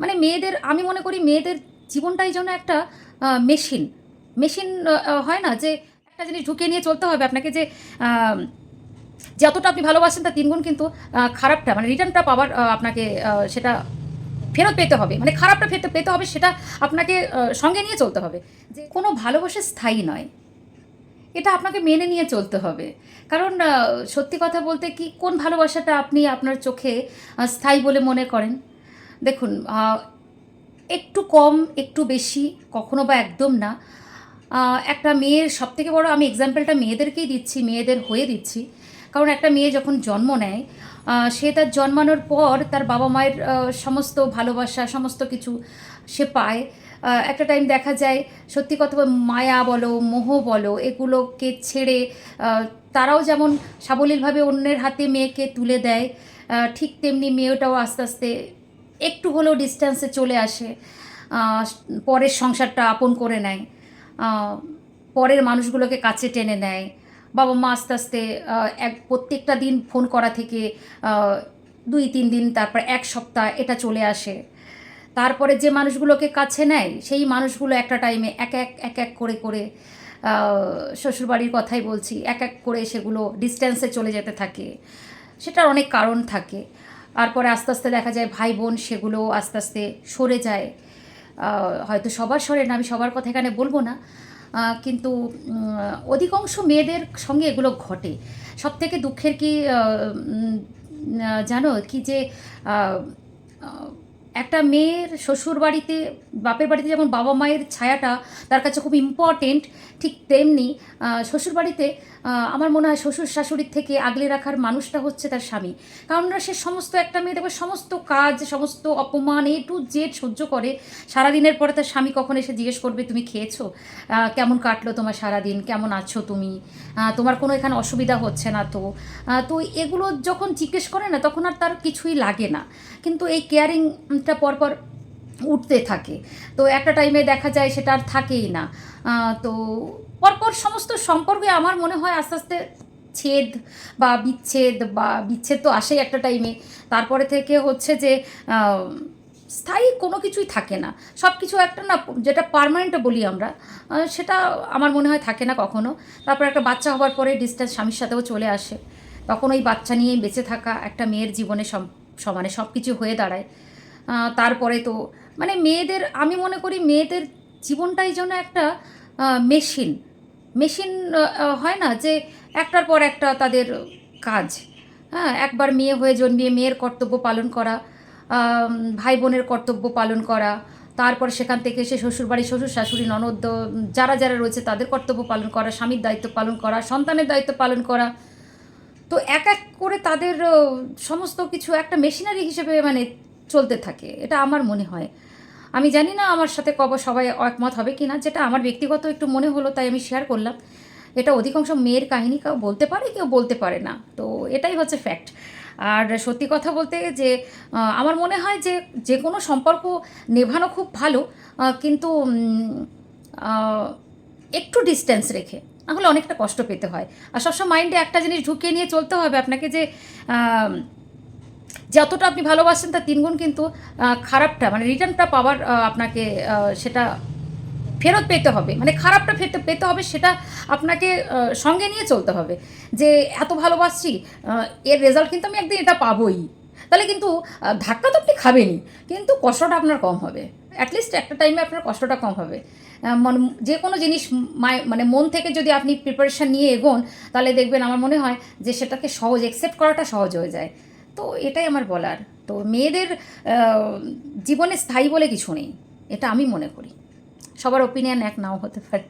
মানে মেয়েদের, আমি মনে করি মেয়েদের জীবনটাই যেন একটা মেশিন মেশিন হয় না যে একটা জিনিস ঢুকিয়ে নিয়ে চলতে হবে আপনাকে যে যতটা আপনি ভালোবাসেন তার তিনগুণ কিন্তু খারাপটা মানে রিটার্নটা পাওয়ার আপনাকে সেটা ফেরত পেতে হবে। মানে খারাপটা ফেরত পেতে হবে সেটা আপনাকে সঙ্গে নিয়ে চলতে হবে। যে কোনো ভালোবাসা স্থায়ী নয়। এটা আপনাকে মেনে নিয়ে চলতে হবে। কারণ সত্যি কথা বলতে কি, কোন ভালোবাসাটা আপনি আপনার চোখে স্থায়ী বলে মনে করেন? দেখুন একটু কম, একটু বেশি, কখনো বা একদম না। একটা মেয়ের সব থেকে বড় আমি এক্সাম্পলটা মেয়েদেরকেই দিচ্ছি, মেয়েদের হয়ে দিচ্ছি। কারণ একটা মেয়ে যখন জন্ম নেয় সে তার জন্মানোর পর তার বাবা মায়ের সমস্ত ভালোবাসা, সমস্ত কিছু সে পায়। একটা টাইম দেখা যায়, সত্যি কথা মায়া বলো, মোহ বলো, এগুলোকে ছেড়ে তারাও যেমন সাবলীলভাবে অন্যের হাতে মেয়েকে তুলে দেয় ঠিক তেমনি মেয়েটাও আস্তে আস্তে একটু হলেও ডিস্ট্যান্সে চলে আসে পরের সংসারটা আপন করে নেয় পরের মানুষগুলোকে কাছে টেনে নেয়। বাবা মা আস্তে আস্তে এক, প্রত্যেকটা দিন ফোন করা থেকে দুই, তিন দিন, তারপর এক সপ্তাহ এটা চলে আসে। তারপরে যে মানুষগুলোকে কাছে নেয়, সেই মানুষগুলো একটা টাইমে এক এক এক এক করে করে শ্বশুরবাড়ির কথাই বলছি, এক এক করে সেগুলো ডিস্ট্যান্সে চলে যেতে থাকে। সেটার অনেক কারণ থাকে। তারপরে আস্তে আস্তে দেখা যায় ভাই বোন সেগুলো আস্তে আস্তে সরে যায়। হয়তো সবার সরে না, আমি সবার কথা এখানে বলব না। কিন্তু অধিকাংশ মেয়েদের সঙ্গে এগুলো ঘটে। সব থেকে দুঃখের কি জানো কি যে একটা মেয়ের শ্বশুর বাড়িতে বাপের বাড়িতে যেমন বাবা মায়ের ছায়াটা তার কাছে খুব ইম্পর্টেন্ট ঠিক তেমনি শ্বশুর বাড়িতে আমার মনে হয় শ্বশুর শাশুড়ির থেকে আগলে রাখার মানুষটা হচ্ছে তার স্বামী। কারণ সে সমস্ত একটা মেয়ে দেখবে সমস্ত কাজ, সমস্ত অপমান এ টু জেড সহ্য করে। সারাদিনের পরে তার স্বামী কখন এসে জিজ্ঞেস করবে, তুমি খেয়েছো? কেমন কাটলো তোমার সারাদিন? কেমন আছো তুমি? তোমার কোনো এখানে অসুবিধা হচ্ছে না তো? তো এগুলো যখন জিজ্ঞেস করে না, তখন আর তার কিছুই লাগে না। কিন্তু এই কেয়ারিংটা পরপর উঠতে থাকে। তো একটা টাইমে দেখা যায় সেটা আর থাকেই না। তো পরপর সমস্ত সম্পর্কে আমার মনে হয় আস্তে আস্তে ছেদ বা বিচ্ছেদ বা বিচ্ছেদ তো আসেই একটা টাইমে তারপরে থেকে হচ্ছে যে স্থায়ী কোনো কিছুই থাকে না। সব কিছু একটা না যেটা পারমানেন্ট বলি আমরা সেটা আমার মনে হয় থাকে না কখনো। তারপর একটা বাচ্চা হওয়ার পরে ডিস্টেন্স স্বামীর সাথেও চলে আসে। তখন ওই বাচ্চা নিয়েই বেঁচে থাকা একটা মেয়ের জীবনে সমানে সব কিছু হয়ে দাঁড়ায়। তারপরে তো মানে মেয়েদের, আমি মনে করি মেয়েদের জীবনটাই যেন একটা মেশিন। মেশিন হয় না যে একটার পর একটা তাদের কাজ। হ্যাঁ একবার মেয়ে হয়ে জন্মিয়ে মেয়ের কর্তব্য পালন করা ভাই বোনের কর্তব্য পালন করা, তারপর সেখান থেকে সে শ্বশুরবাড়ি শ্বশুর শাশুড়ি ননদ, যারা যারা রয়েছে তাদের কর্তব্য পালন করা, স্বামীর দায়িত্ব পালন করা, সন্তানের দায়িত্ব পালন করা। তো এক এক করে তাদের সমস্ত কিছু একটা মেশিনারি হিসেবে মানে চলতে থাকে, এটা আমার মনে হয়। আমি জানি না আমার সাথে কব সবাই একমত হবে কি না যেটা আমার ব্যক্তিগত একটু মনে হলো, তাই আমি শেয়ার করলাম। এটা অধিকাংশ মেয়ের কাহিনী, কেউ বলতে পারে, কেউ বলতে পারে না। তো এটাই হচ্ছে ফ্যাক্ট আর সত্যি কথা বলতে যে আমার মনে হয় যে যে কোনো সম্পর্ক নেভানো খুব ভালো কিন্তু একটু ডিস্টেন্স রেখে, তাহলে অনেকটা কষ্ট পেতে হয়। আর সবসময় মাইন্ডে একটা জিনিস ঢুকিয়ে নিয়ে চলতে হবে আপনাকে যে যতটা আপনি ভালোবাসেন তার তিনগুণ কিন্তু খারাপটা মানে রিটার্নটা পাওয়ার আপনাকে সেটা ফেরত পেতে হবে। মানে খারাপটা ফেরত পেতে হবে সেটা আপনাকে সঙ্গে নিয়ে চলতে হবে। যে এত ভালোবাসছি এর রেজাল্ট কিন্তু আমি একদিন এটা পাবোই। তাহলে কিন্তু ধাক্কা তো আপনি খাবেনই, কিন্তু কষ্টটা আপনার কম হবে। অ্যাটলিস্ট একটা টাইমে আপনার কষ্টটা কম হবে। মন, যে কোনো জিনিস মানে মন থেকে যদি আপনি প্রিপারেশান নিয়ে এগোন, তাহলে দেখবেন আমার মনে হয় যে সেটাকে সহজ অ্যাকসেপ্ট করাটা সহজ হয়ে যায়। তো এটাই আমার বলার। তো মেয়েদের জীবনে স্থায়ী বলে কিছু নেই, এটা আমি মনে করি। সবার ওপিনিয়ন এক নাও হতে পারে।